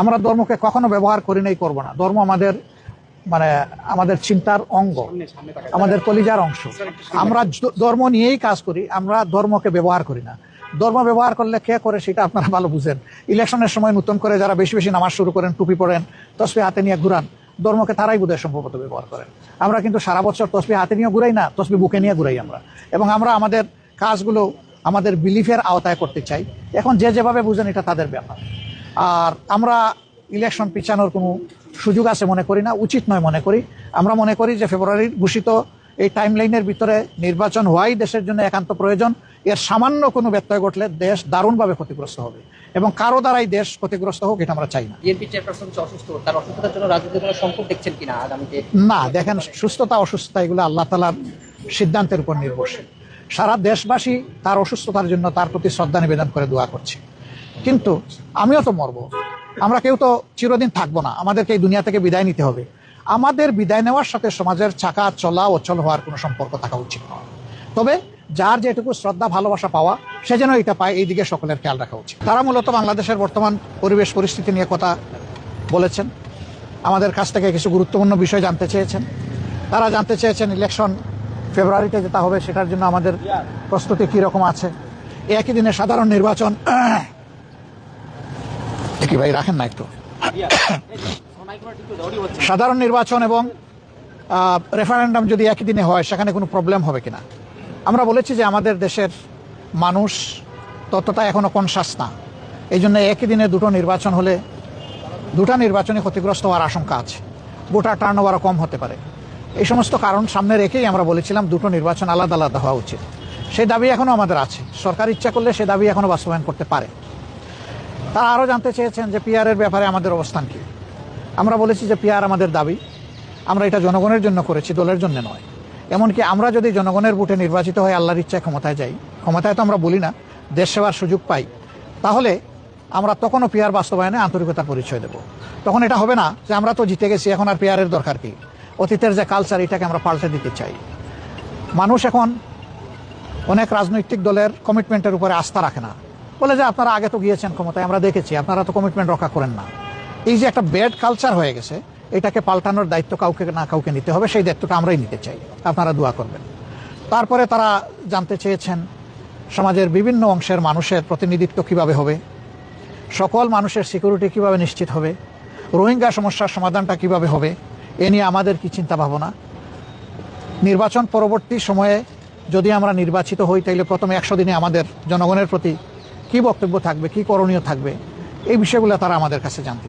আমরা ধর্মকে কখনো ব্যবহার করি নাই, করব না। ধর্ম আমাদের মানে আমাদের চিন্তার অঙ্গ, আমাদের কলিজার অংশ। আমরা ধর্ম নিয়েই কাজ করি, আমরা ধর্মকে ব্যবহার করি না। ধর্ম ব্যবহার করলে কে করে সেটা আপনারা ভালো বুঝেন। ইলেকশনের সময় নতুন করে যারা বেশি বেশি নামাজ শুরু করেন, টুপি পড়েন তসবি হাতে নিয়ে ঘুরান, ধর্মকে তারাই বোধহয় সম্ভবত ব্যবহার করেন। আমরা কিন্তু সারা বছর তসবি হাতে নিয়ে ঘুরাই না তসবি বুকে নিয়ে ঘুরাই আমরা। এবং আমরা আমাদের কাজগুলো আমাদের বিলিফের আওতায় করতে চাই। এখন যে যেভাবে বুঝেন এটা তাদের ব্যাপার। আর আমরা ইলেকশন পিছানোর কোনো সুযোগ আছে মনে করি না উচিত নয় মনে করি। আমরা মনে করি যে ফেব্রুয়ারির ঘোষিত এই টাইম লাইনের ভিতরে নির্বাচন হওয়াই দেশের জন্য একান্ত প্রয়োজন। এর সামান্য কোনো ব্যত্যয় ঘটলে দেশ দারুণভাবে ক্ষতিগ্রস্ত হবে এবং কারও দ্বারাই দেশ ক্ষতিগ্রস্ত হোক এটা আমরা চাই না। না দেখেন সুস্থতা অসুস্থতা এগুলো আল্লাহ তালার সিদ্ধান্তের উপর নির্ভরশীল। সারা দেশবাসী তার অসুস্থতার জন্য তার প্রতি শ্রদ্ধা নিবেদন করে দোয়া করছে। কিন্তু আমিও তো মরবো। আমরা কেউ তো চিরদিন থাকব না। আমাদেরকে এই দুনিয়া থেকে বিদায় নিতে হবে। আমাদের বিদায় নেওয়ার সাথে সমাজের চাকা চলা অচল হওয়ার কোনো সম্পর্ক থাকা উচিত নয়। তবে যার যেটুকু শ্রদ্ধা, ভালোবাসা পাওয়া, সে যেন এটা পায়, এই দিকে সকলের খেয়াল রাখা উচিত। তারা মূলত বাংলাদেশের বর্তমান পরিবেশ, পরিস্থিতি নিয়ে কথা বলেছেন। আমাদের কাছ থেকে কিছু গুরুত্বপূর্ণ বিষয় জানতে চেয়েছেন। তারা জানতে চেয়েছেন ইলেকশন ফেব্রুয়ারিতে যেটা হবে, সেটার জন্য আমাদের প্রস্তুতি কীরকম আছে। একই দিনে সাধারণ নির্বাচন কি ভাই? রাখেন না একটু সাধারণ নির্বাচন এবং রেফারেন্ডাম যদি একই দিনে হয়, সেখানে কোনো প্রবলেম হবে কিনা? আমরা বলেছি যে আমাদের দেশের মানুষ ততটা এখনও কনসাস না। এই জন্য একই দিনে দুটো নির্বাচন হলে দুটা নির্বাচনে ক্ষতিগ্রস্ত হওয়ার আশঙ্কা আছে। ভোটার টার্ন ওভারও কম হতে পারে। এই সমস্ত কারণ সামনে রেখেই আমরা বলেছিলাম দুটো নির্বাচন আলাদা আলাদা হওয়া উচিত। সেই দাবি এখনও আমাদের আছে। সরকার ইচ্ছা করলে সে দাবি এখনও বাস্তবায়ন করতে পারে। তারা আরও জানতে চেয়েছেন যে পিআরের ব্যাপারে আমাদের অবস্থান কী। আমরা বলেছি যে পিআর আমাদের দাবি। আমরা এটা জনগণের জন্য করেছি, দলের জন্য নয়। এমনকি আমরা যদি জনগণের ভোটে নির্বাচিত হয়ে আল্লাহর ইচ্ছায় ক্ষমতায় যাই, ক্ষমতায় তো আমরা বলি না, দেশ সেবার সুযোগ পাই, তাহলে আমরা তখনও পিআর বাস্তবায়নে আন্তরিকতার পরিচয় দেব। তখন এটা হবে না যে আমরা তো জিতে গেছি, এখন আর পিআরের দরকার কি? অতীতের যে কালচার এটাকে আমরা পাল্টে দিতে চাই। মানুষ এখন অনেক রাজনৈতিক দলের কমিটমেন্টের উপরে আস্থা রাখে না। বলে যে আপনারা আগে তো গিয়েছেন ক্ষমতায়, আমরা দেখেছি, আপনারা তো কমিটমেন্ট রক্ষা করেন না। এই যে একটা ব্যাড কালচার হয়ে গেছে, এটাকে পাল্টানোর দায়িত্ব কাউকে না কাউকে নিতে হবে, সেই দায়িত্বটা আমরাই নিতে চাই, আপনারা দোয়া করবেন। তারপরে তারা জানতে চেয়েছেন, সমাজের বিভিন্ন অংশের মানুষের প্রতিনিধিত্ব কীভাবে হবে, সকল মানুষের সিকিউরিটি কীভাবে নিশ্চিত হবে, রোহিঙ্গা সমস্যার সমাধানটা কীভাবে হবে, এ নিয়ে আমাদের কি চিন্তা ভাবনা নির্বাচন পরবর্তী সময়ে যদি আমরা নির্বাচিত হই, তাইলে প্রথমে একশো দিনে আমাদের জনগণের প্রতি কি বক্তব্য থাকবে কি করণীয় থাকবে এই বিষয়গুলো তারা আমাদের কাছে জানতে